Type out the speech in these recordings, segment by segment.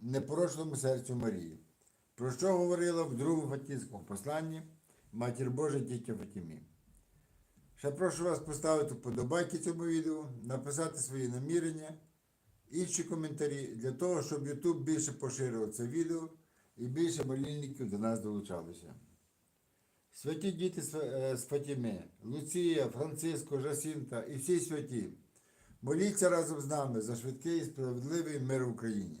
непорочному серцю Марії, про що говорила в другому Фатінському посланні Матір Божа тітя Фатімі. Ще прошу вас поставити вподобайки цьому відео, написати свої намірення, інші коментарі для того, щоб YouTube більше поширював це відео і більше молільників до нас долучалося. Святі діти е, з Фатіми, Луція, Франциско, Жасінта і всі святі, моліться разом з нами за швидкий і справедливий мир в Україні.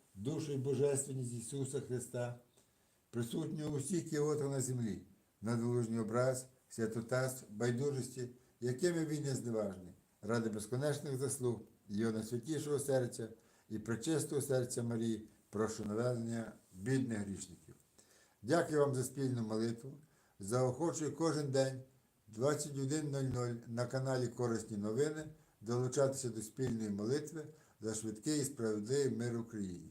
душу і божественність Ісуса Христа, присутнього у всіх кіотах на землі, надолужній образ, святотатств, байдужості, якими він не зневажний, ради безконечних заслуг Його найсвятішого серця і пречистого серця Марії, прошу наведення бідних грішників. Дякую вам за спільну молитву. Заохочую кожен день 21.00 на каналі Корисні новини долучатися до спільної молитви за швидкий і справедливий мир Україні.